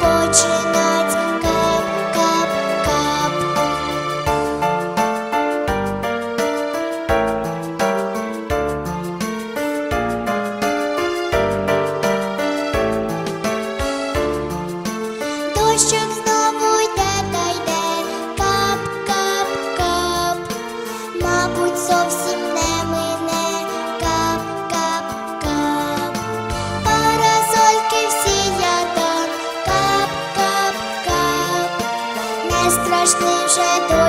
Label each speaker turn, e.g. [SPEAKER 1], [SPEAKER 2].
[SPEAKER 1] починать. Дощик знову йде та йде, кап, кап, кап. Мабуть, зовсім страшний вже дощ